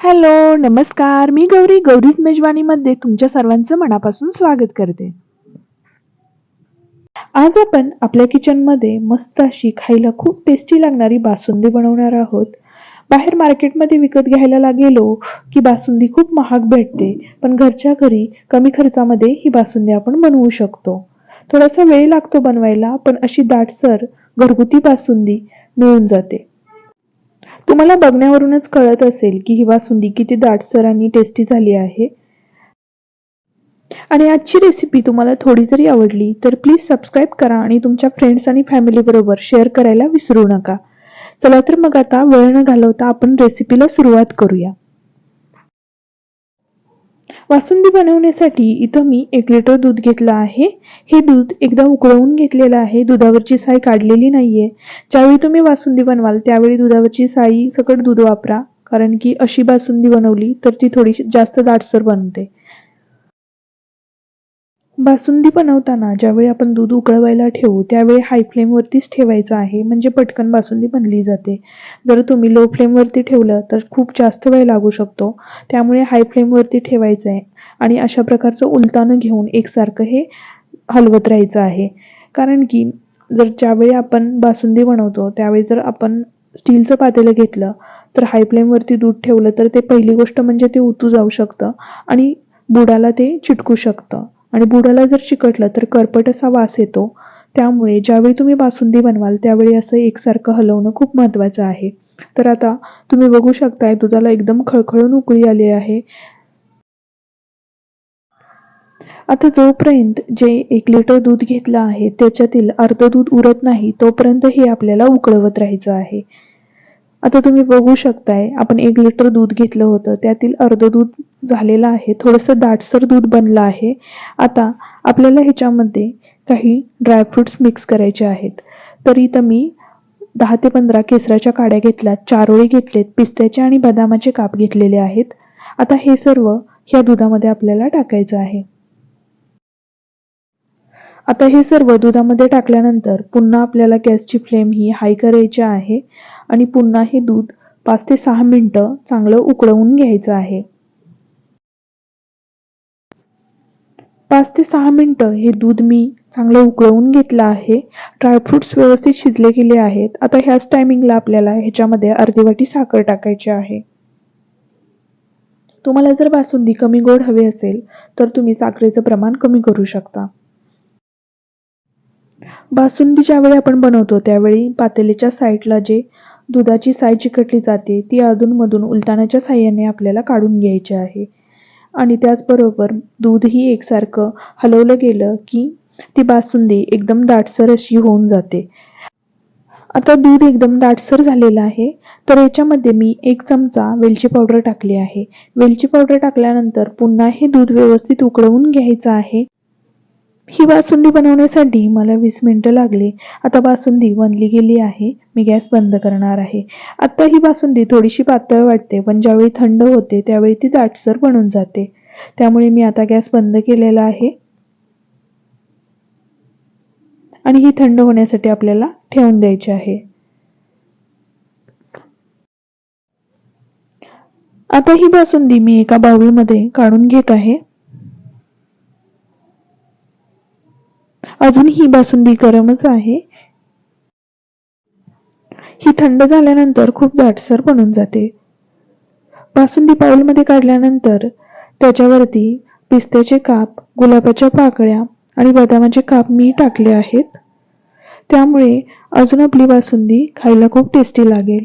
Hello नमस्कार. मी गौरी गौरीज मेजवानीमध्ये तुमच्या सर्वांचं मनापासून स्वागत करते. आज आपण आपल्या किचनमध्ये मस्त अशी खायला खूप टेस्टी लागणारी बासुंदी बनवणार आहोत. बाहेर मार्केटमध्ये विकत घ्यायला गेलो की बासुंदी खूप महाग भेटते पण घरच्या घरी कमी खर्चामध्ये ही बासुंदी आपण बनवू शकतो. थोडासा वेळ लागतो बनवायला पण अशी दाटसर घरगुती बासुंदी मिळून जाते. तुम्हाला बघण्यावरूनच कळत असेल की ही वासुंदी किती दाटसर आणि टेस्टी झाली आहे. आणि आजची रेसिपी तुम्हाला थोडी जरी आवडली तर प्लीज सबस्क्राईब करा आणि तुमच्या फ्रेंड्स आणि फॅमिलीबरोबर शेअर करायला विसरू नका. चला तर मग आता वेळ न घालवता आपण रेसिपीला सुरुवात करूया. बासुंदी बनवण्यासाठी इथं मी एक लिटर दूध घेतलं आहे. हे दूध एकदा उकळवून घेतलेलं आहे. दुधावरची साय काढलेली नाहीये. ज्यावेळी तुम्ही वासुंदी बनवाल त्यावेळी दुधावरची साई सकट दूध वापरा. कारण की अशी बासुंदी बनवली तर ती थोडीशी जास्त दाटसर बनते. बासुंदी बनवताना ज्यावेळी आपण दूध उकळवायला ठेवू त्यावेळी हाय फ्लेमवरतीच ठेवायचं आहे. म्हणजे पटकन बासुंदी बनली जाते. जर तुम्ही लो फ्लेमवरती ठेवलं तर खूप जास्त वेळ लागू शकतो. त्यामुळे हाय फ्लेमवरती ठेवायचं आहे आणि अशा प्रकारचं उलतानं घेऊन एकसारखं हे हलवत राहायचं आहे. कारण की जर ज्यावेळी आपण बासुंदी बनवतो त्यावेळी जर आपण स्टीलचं पातेलं घेतलं तर हाय फ्लेमवरती दूध ठेवलं तर ते पहिली गोष्ट म्हणजे ते उतू जाऊ शकतं आणि बुडाला ते चिटकू शकतं. आणि बुडाला जर चिकटलं तर करपट असा वास येतो. त्यामुळे ज्यावेळी तुम्ही बासुंदी बनवाल त्यावेळी असं एकसारखं हलवणं खूप महत्त्वाचं आहे. तर आता तुम्ही बघू शकताय दुधाला एकदम खळखळून उकळी आली आहे. आता जोपर्यंत जे एक लिटर दूध घेतलं आहे त्याच्यातील अर्ध दूध उरत नाही तोपर्यंत हे आपल्याला उकळवत राहायचं आहे. आता तुम्ही बघू शकताय आपण एक लिटर दूध घेतलं होतं त्यातील अर्ध दूध झालेलं आहे. थोडंसं दाटसर दूध बनलं आहे. आता आपल्याला ह्याच्यामध्ये काही ड्रायफ्रुट्स मिक्स करायचे आहेत. तर इथं मी दहा ते पंधरा केसराच्या काड्या घेतल्यात चारोळी घेतलेत पिस्त्याचे आणि बदामाचे काप घेतलेले आहेत. आता हे सर्व ह्या दुधामध्ये आपल्याला टाकायचं आहे. आता हे सर्व दुधामध्ये टाकल्यानंतर पुन्हा आपल्याला गॅसची फ्लेम ही हाय करायची आहे आणि पुन्हा हे दूध पाच ते सहा मिनटं चांगलं उकळवून घ्यायचं आहे. पाच ते सहा मिनटं हे दूध मी चांगलं उकळवून घेतलं आहे. ड्रायफ्रुट्स व्यवस्थित शिजले गेले आहेत. आता ह्याच टायमिंगला आपल्याला ह्याच्यामध्ये अर्धी वाटी साखर टाकायची आहे. तुम्हाला जर बासुंदी कमी गोड हवी असेल तर तुम्ही साखरेचं प्रमाण कमी करू शकता. बासुंदी ज्यावेळी आपण बनवतो त्यावेळी पातेलीच्या साईडला जे दुधाची साय चिकटली जाते ती अधूनमधून उलटाण्याच्या साह्याने आपल्याला काढून घ्यायची आहे. आणि त्याचबरोबर दूधही एकसारखं हलवलं गेलं की ती बासुंदी एकदम दाटसर अशी होऊन जाते. आता दूध एकदम दाटसर झालेलं आहे तर याच्यामध्ये मी एक चमचा वेलची पावडर टाकली आहे. वेलची पावडर टाकल्यानंतर पुन्हा हे दूध व्यवस्थित उकळवून घ्यायचं आहे. ही बासुंदी बनवण्यासाठी मला वीस मिनटं लागली. आता बासुंदी बनली गेली आहे. मी गॅस बंद करणार आहे. आता ही बासुंदी थोडीशी पातळ वाटते पण ज्यावेळी थंड होते त्यावेळी ती दाटसर बनून जाते. त्यामुळे मी आता गॅस बंद केलेला आहे. आणि ही थंड होण्यासाठी आपल्याला ठेवून द्यायची आहे. आता ही बासुंदी मी एका बावीमध्ये काढून घेत आहे. अजून ही बासुंदी गरमच आहे. ही थंड झाल्यानंतर खूप दाटसर बनून जाते. बासुंदी मध्ये काढल्यानंतर त्याच्यावरती पिस्त्याचे काप गुलाबाच्या पाकळ्या आणि बदामाचे काप मी टाकले आहेत. त्यामुळे अजून आपली बासुंदी खायला खूप टेस्टी लागेल.